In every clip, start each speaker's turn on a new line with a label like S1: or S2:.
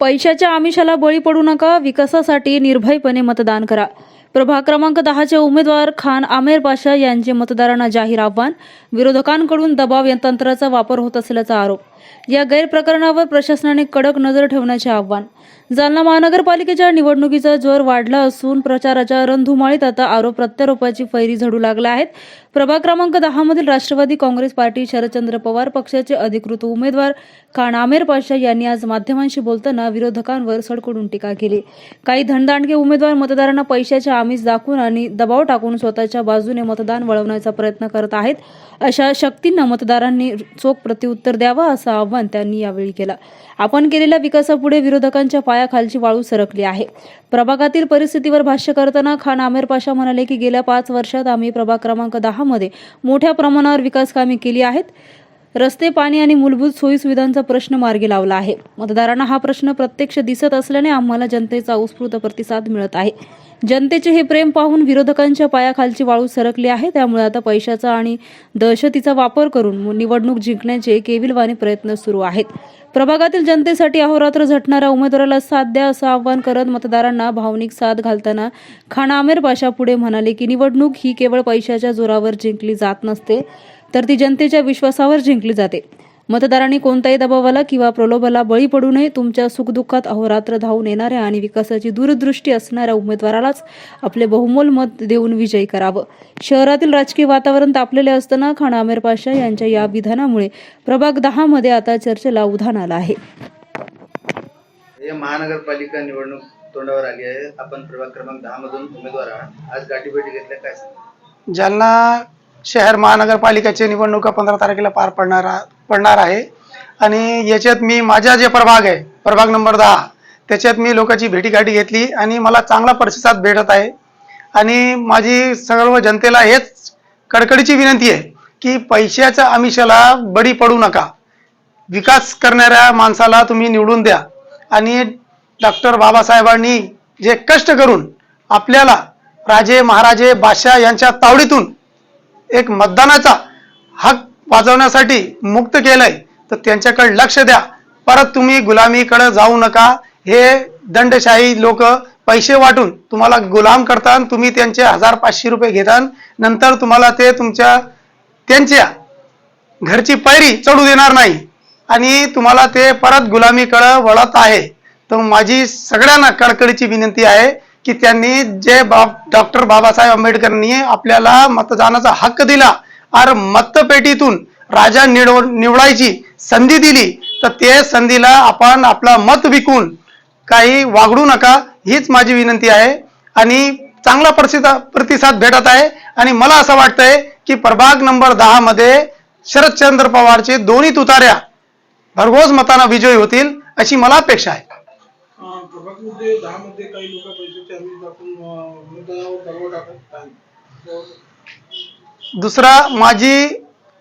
S1: पैशाच्या आमिषाला बळी पडू नका विकासासाठी निर्भयपणे मतदान करा. प्रभाग क्रमांक दहाचे उमेदवार खान आमेर पाशा यांचे मतदारांना जाहीर आव्हान. विरोधकांकडून दबाव यंत्राचा वापर होत असल्याचा आरोप. या गैरप्रकरणावर प्रशासनाने कडक नजर ठेवण्याचे आव्हान. जालना महानगरपालिकेच्या निवडणुकीचा जोर वाढला असून प्रचाराच्या रणधुमाळीत आता आरोप प्रत्यारोपाची फैरी झडू लागल्या आहेत. प्रभाग क्रमांक दहा मधील राष्ट्रवादी काँग्रेस पार्टी शरदचंद्र पवार पक्षाचे अधिकृत उमेदवार खान आमेर पाशा यांनी आज माध्यमांशी बोलताना विरोधकांवर सडकडून टीका केली. काही धनदांडगे उमेदवार मतदारांना पैशाच्या आमिष दाखवून आणि दबाव टाकून स्वतःच्या बाजूने मतदान वळवण्याचा प्रयत्न करत आहेत. अशा शक्तींना मतदारांनी चोख प्रत्युत्तर द्यावं असं आव्हान त्यांनी यावेळी केलं. आपण केलेल्या विकासापुढे विरोधकांच्या पायाखालची वाळू सरकली आहे. प्रभागातील परिस्थितीवर भाष्य करताना खान आमेर पाशा म्हणाले की गेल्या पाच वर्षात आम्ही प्रभाग क्रमांक दहा मध्ये मोठ्या प्रमाणावर विकास कामे केली आहेत. रस्ते पाणी आणि मूलभूत सोयीसुविधांचा प्रश्न मार्गी लावला आहे. मतदारांना हा प्रश्न प्रत्यक्ष दिसत असल्याने आम्हाला जनतेचा उत्स्फूर्त प्रतिसाद मिळत आहे. जनतेचे हे प्रेम पाहून विरोधकांच्या पायाखालची वाळू सरकली आहे. त्यामुळे आता पैशाचा आणि दहशतीचा वापर करून निवडणूक जिंकण्याचे केविलवाणी प्रयत्न सुरू आहेत. प्रभागातील जनतेसाठी अहोरात्र झटणाऱ्या उमेदवाराला साथ द्या असं आवाहन करत मतदारांना भावनिक साथ घालताना खान आमेर पाशा पुढे म्हणाले की निवडणूक ही केवळ पैशाच्या जोरावर जिंकली जात नसते तर ती जनतेच्या विश्वासावर जिंकली जाते. मतदारांनी कोणत्याही दबावाला किंवा प्रलोभाला बळी पडू नये. तुमच्या सुखदुःखात अहोरात्र धावून येणाऱ्या आणि विकासाची दूरदृष्टी असणाऱ्या उमेदवारालाच आपले बहुमोल मत देऊन विजयी करावं. शहरातील राजकीय वातावरण तापलेले असताना खान आमेर पाशा यांच्या या विधानामुळे प्रभाग दहा मध्ये आता चर्चेला उधाण आलं आहे.
S2: हे महानगरपालिका निवडणूक तोंडावर आली आहे. आपण प्रभाग क्रमांक दहा मधून उमेदवार आहात. आज गाठीभेटी घेतल्या काय?
S3: जालना शहर महानगरपालिकेची निवडणुका पंधरा तारखेला पार पडणार पडणार आहे. आणि याच्यात मी माझा जे प्रभाग आहे प्रभाग नंबर दहा त्याच्यात मी लोकांची भेटीगाठी घेतली आणि मला चांगला प्रतिसाद भेटत आहे. आणि माझी सर्व जनतेला हेच कडकडीची विनंती आहे की पैशाच्या आमिषाला बळी पडू नका. विकास करणाऱ्या माणसाला तुम्ही निवडून द्या. आणि डॉक्टर बाबासाहेबांनी जे कष्ट करून आपल्याला राजे महाराजे बादशाह यांच्या तावडीतून एक मतदानाचा हक वाजवण्यासाठी मुक्त केलंय. तर त्यांच्याकडे लक्ष द्या. परत तुम्ही गुलामीकडे जाऊ नका. हे दंडशाही लोक पैसे वाटून तुम्हाला गुलाम करतात तुम्ही त्यांचे हजार पाचशे रुपये घेतात. नंतर तुम्हाला ते तुमच्या त्यांच्या घरची पायरी चढू देणार नाही. आणि तुम्हाला ते परत गुलामीकडे वळत आहे. तर माझी सगळ्यांना कडकडीची विनंती आहे. की त्यांनी जे बाब डॉक्टर बाबासाहेब आंबेडकरांनी आपल्याला मतदानाचा हक्क दिला आर मतपेटीतून राजा निवड निवडायची संधी दिली तर ते संधीला आपण आपला मत विकून काही वागडू नका हीच माझी विनंती आहे. आणि चांगला प्रतिसाद प्रतिसाद भेटत आहे. आणि मला असं वाटतंय की प्रभाग नंबर दहा मध्ये शरदचंद्र पवारचे दोन्ही तुतार्या भरघोस मतानं विजयी होतील अशी मला अपेक्षा आहे. दुसरा माझी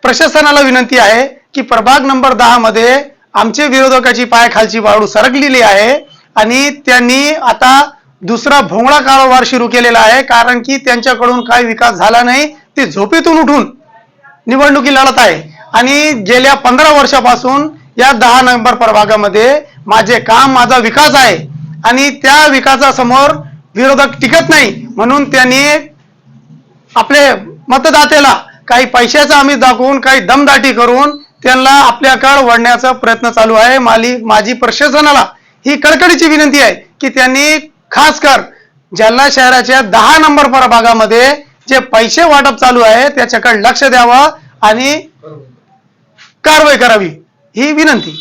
S3: प्रशासनाला विनंती आहे की प्रभाग नंबर दहा मध्ये आमचे विरोधकाची पायाखालची वाळू सरकलेली आहे आणि त्यांनी आता दुसरा भोंगळा कारोबार सुरू केलेला आहे कारण की त्यांच्याकडून काही विकास झाला नाही ते झोपेतून उठून निवडणुकी लढत आहे. आणि गेल्या पंधरा वर्षापासून या दहा नंबर प्रभागामध्ये माझे काम माझा विकास आहे. आणि त्या विकासासमोर विरोधक टिकत नाही म्हणून त्यांनी आपले मतदात्याला काही पैशाचा आम्ही दाखवून काही दमदाटी करून त्यांना आपल्याकडे वळण्याचा प्रयत्न चालू आहे. माली माझी प्रशासनाला ही कडकडीची विनंती आहे की त्यांनी खास कर जालना शहराच्या दहा नंबर प्रभागामध्ये जे पैसे वाटप चालू आहे त्याच्याकडे लक्ष द्यावं आणि कारवाई करावी. ही विनंती.